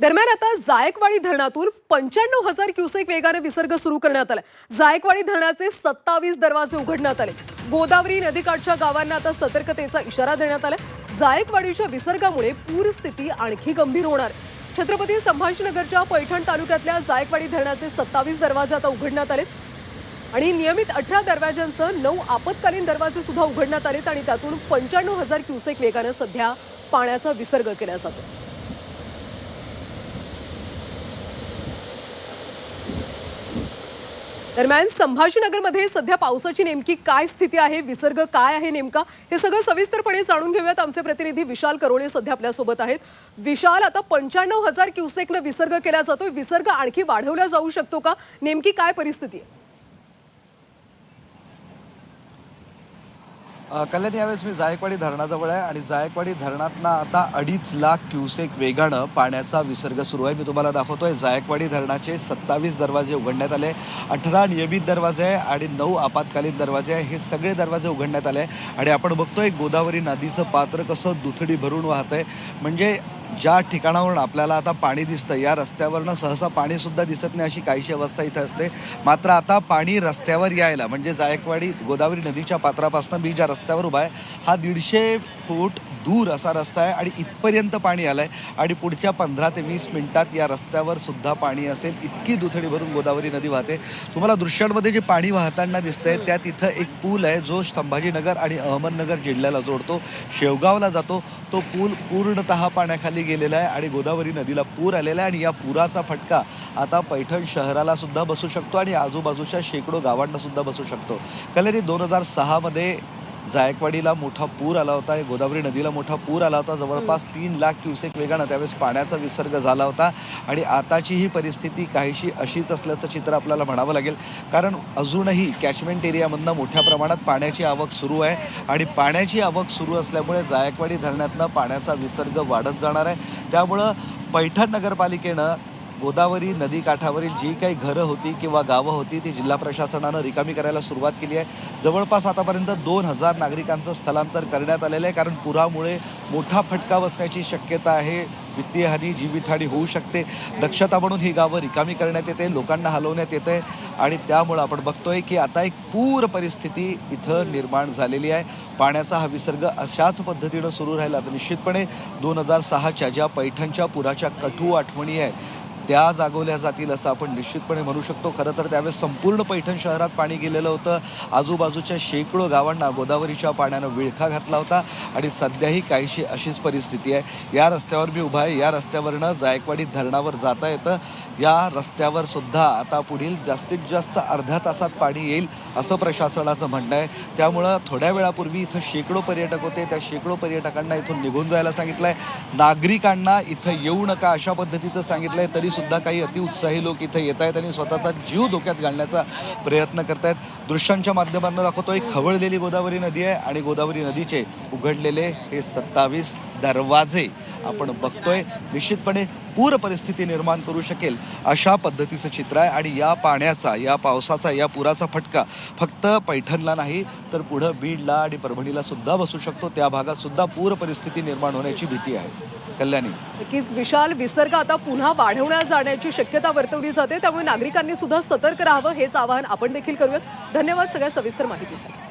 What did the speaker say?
दरम्यान आता जायकवाडी धरणातून पंच्याण्णव हजार क्युसेक वेगाने विसर्ग सुरू करण्यात आला जायकवाडी धरणाचे सत्तावीस दरवाजे उघडण्यात आले. गोदावरी नदीकाठच्या गावांना आता सतर्कतेचा इशारा देण्यात आला जायकवाडीच्या विसर्गामुळे पूरस्थिती आणखी गंभीर होणार. छत्रपती संभाजीनगरच्या पैठण तालुक्यातल्या जायकवाडी धरणाचे सत्तावीस दरवाजे आता उघडण्यात आले आणि नियमित अठरा दरवाज्यांचं नऊ आपत्कालीन दरवाजे सुद्धा उघडण्यात आलेत आणि त्यातून पंच्याण्णव हजार क्युसेक वेगानं सध्या पाण्याचा विसर्ग केला जातो दरम्यान संभाजीनगरमध्ये सध्या पावसाची नेमकी काय स्थिती आहे विसर्ग काय आहे नेमका हे सगळं सविस्तरपणे जाणून घेऊयात आमचे प्रतिनिधी विशाल करोळे सध्या आपल्यासोबत आहेत. विशाल आता पंच्याण्णव हजार क्युसेकनं विसर्ग केला जातोय. विसर्ग आणखी वाढवला जाऊ शकतो का? नेमकी काय परिस्थिती आहे? कल्याण यावेळेस मी जायकवाडी धरणाजवळ आहे आणि जायकवाडी धरणातनं आता अडीच लाख क्युसेक वेगानं पाण्याचा विसर्ग सुरू आहे. मी तुम्हाला दाखवतोय जायकवाडी धरणाचे सत्तावीस दरवाजे उघडण्यात आले अठरा नियमित दरवाजे आहे आणि नऊ आपत्कालीन दरवाजे आहे. हे सगळे दरवाजे उघडण्यात आले आहे आणि आपण बघतोय गोदावरी नदीचं पात्र कसं दुथडी भरून वाहत आहे म्हणजे ज्या ठिकाणावरून आपल्याला आता पाणी दिसतं या रस्त्यावरनं सहसा पाणीसुद्धा दिसत नाही अशी काहीशी अवस्था इथं असते. मात्र आता पाणी रस्त्यावर यायला म्हणजे जायकवाडी गोदावरी नदीच्या पात्रापासून मी ज्या रस्त्यावर उभा आहे हा दीडशे फूट दूर असा रस्ता आहे आणि इथपर्यंत पाणी आलं आहे आणि पुढच्या पंधरा ते वीस मिनिटात या रस्त्यावर सुद्धा पाणी असेल. इतकी दुथडी भरून गोदावरी नदी वाहते. तुम्हाला दृश्यांमध्ये जे पाणी वाहताना दिसतंय त्यात इथं एक पूल आहे जो संभाजीनगर आणि अहमदनगर जिल्ह्याला जोडतो. शेवगावला जातो. तो पूल पूर्णतः पाण्याखाली गेलेला आहे आणि गोदावरी नदीला पूर आलेला आहे आणि या पुराचा फटका आता पैठण शहराला सुद्धा बसू शकतो आणि आजूबाजूच्या शेकडो गावांना सुद्धा बसू शकतो. कल्याणी दोन हजार सहामध्ये जायकवाडीला मोठा पूर आला होता गोदावरी नदीला मोठा पूर आला होता. जवळपास तीन लाख क्युसेक वेगानं त्यावेळेस पाण्याचा विसर्ग झाला होता. आणि आताची ही परिस्थिती काहीशी अशीच असल्याचं चित्र आपल्याला म्हणावं लागेल. कारण अजूनही कॅचमेंट एरियामधनं मोठ्या प्रमाणात पाण्याची आवक सुरू आहे. आणि पाण्याची आवक सुरू असल्यामुळे जायकवाडी धरणातनं पाण्याचा विसर्ग वाढत जाणार आहे. त्यामुळं पैठण नगरपालिकेनं गोदावरी नदीकाठावरील जी काही घरं होती किंवा गावं होती ती जिल्हा प्रशासनानं रिकामी करायला सुरुवात केली आहे. जवळपास आतापर्यंत दोन हजार नागरिकांचं स्थलांतर करण्यात आलेलं आहे. कारण पुरामुळे मोठा फटका बसण्याची शक्यता आहे. वित्तीय हानी जीवितहानी होऊ शकते. दक्षता म्हणून ही गावं रिकामी करण्यात येते लोकांना हलवण्यात येते. आणि त्यामुळं आपण बघतोय की आता एक पूर परिस्थिती इथं निर्माण झालेली आहे. पाण्याचा हा विसर्ग अशाच पद्धतीनं सुरू राहिला तर निश्चितपणे दोन हजार सहाच्या ज्या पैठणच्या पुराच्या कठू आठवणी आहे त्या जागवल्या जातील असं आपण निश्चितपणे म्हणू शकतो. खरं तर त्यावेळेस संपूर्ण पैठण शहरात पाणी गेलेलं होतं. आजूबाजूच्या शेकडो गावांना गोदावरीच्या पाण्यानं विळखा घातला होता आणि सध्याही काहीशी अशीच परिस्थिती आहे. या रस्त्यावर मी उभा आहे. या रस्त्यावरनं जायकवाडी धरणावर जाता येतं. या रस्त्यावर सुद्धा आता पुढील जास्तीत जास्त अर्ध्या तासात पाणी येईल असं प्रशासनाचं म्हणणं आहे. त्यामुळं थोड्या वेळापूर्वी इथं शेकडो पर्यटक होते. त्या शेकडो पर्यटकांना इथून निघून जायला सांगितलं आहे नागरिकांना इथं येऊ नका अशा पद्धतीचं सांगितलं आहे तरी सुद्धा काही अतिउत्साही लोक इथं येत आहेत आणि स्वतःचा जीव धोक्यात घालण्याचा प्रयत्न करत आहेत दृश्यांच्या माध्यमातून दाखवतो एक खवळलेली गोदावरी नदी आहे आणि गोदावरी नदीचे उघडलेले हे सत्तावीस दरवाजे आपण बघतोय. निश्चितपणे पूर परिस्थिती निर्माण करू शकेल अशा पद्धतीचं चित्र आहे आणि या पाण्याचा या पावसाचा या पुराचा फटका फक्त पैठणला नाही तर पुढं बीडला आणि परभणीला सुद्धा बसू शकतो. त्या भागात सुद्धा पूर परिस्थिती निर्माण होण्याची भीती आहे. कल्याणी. नक्कीच विशाल विसर्ग आता पुन्हा वाढवण्यात जाण्याची शक्यता वर्तवली जाते त्यामुळे नागरिकांनी सुद्धा सतर्क राहावं हेच आवाहन आपण देखील करूयात. धन्यवाद सगळ्या सविस्तर माहितीसाठी.